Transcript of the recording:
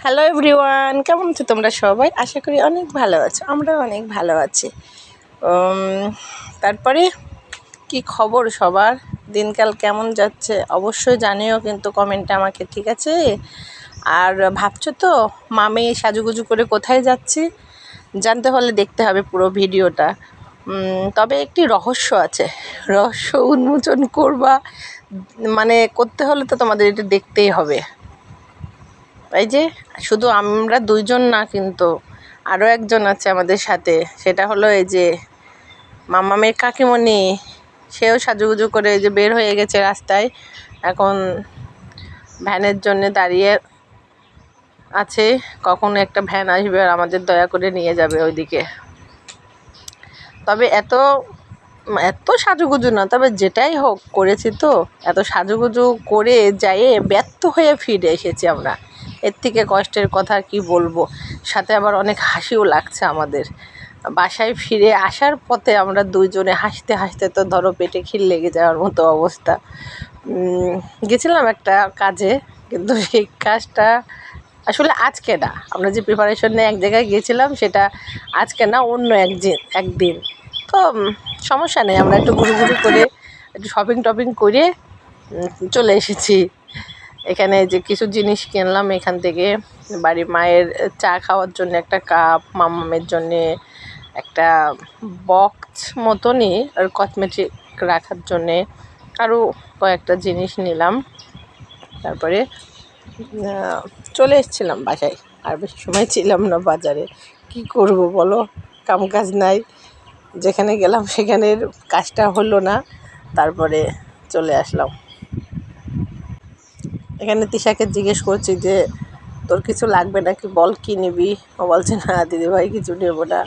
Hello everyone কেমন আছো তোমরা সবাই? আশা করি অনেক ভালো আছো। আমরাও অনেক ভালো আছি। তারপরে কি খবর সবার? দিনকাল কেমন যাচ্ছে? অবশ্যই জানিও কিন্তু কমেন্টে আমাকে, ঠিক আছে? আর ভাবছ তো, মামি সাজুগুজু করে কোথায় যাচ্ছি? জানতে হলে দেখতে হবে পুরো ভিডিওটা। তবে একটি রহস্য আছে। রহস্য উন্মোচন করবা মানে করতে হলে তো তোমাদের এটা দেখতেই হবে। এই যে শুধু আমরা দুইজন না কিন্তু আরও একজন আছে আমাদের সাথে। সেটা হলো এই যে মামামের কাকিমণি। সেও সাজুগুজু করে যে বের হয়ে গেছে রাস্তায়। এখন ভ্যানের জন্য দাঁড়িয়ে আছে। কখন একটা ভ্যান আসবে আর আমাদের দয়া করে নিয়ে যাবে ওইদিকে। তবে এত এত সাজুগুজু না, তবে যেটাই হোক করেছি তো। এত সাজুগুজু করে যাইয়ে ব্যর্থ হয়ে ফিরে এসেছি আমরা। এর থেকে কষ্টের কথা আর কি বলব। সাথে আবার অনেক হাসিও লাগছে আমাদের। বাসায় ফিরে আসার পথে আমরা দুইজনে হাসতে হাসতে তো ধরো পেটে খিল লেগে যাওয়ার মতো অবস্থা। গেছিলাম একটা কাজে, কিন্তু সেই কাজটা আসলে আজকে না। আমরা যে প্রিপারেশন নিয়ে এক জায়গায় গিয়েছিলাম, সেটা আজকে না, অন্য একদিন একদিন। তো সমস্যা নেই, আমরা একটু ঘুরু ঘুরু করে, একটু শপিং টপিং করে চলে এসেছি। এখানে যে কিছু জিনিস কিনলাম এখান থেকে। বাড়ির মায়ের চা খাওয়ার জন্য একটা কাপ, মামামের জন্যে একটা বক্স মতনই আর কসমেটিক রাখার জন্যে আরও কয়েকটা জিনিস নিলাম। তারপরে চলে এসেছিলাম বাসায়। আর বেশি সময় ছিলাম না বাজারে। কি করব বলো? কাম কাজ নাই। যেখানে গেলাম সেখানের কাজটা হলো না। তারপরে চলে আসলাম। এখানে তিশাকে জিজ্ঞেস করছি যে, তোর কিছু লাগবে নাকি? বল কী নিবি? ও বলছে, না, দিদিভাই, কিছু নেব না।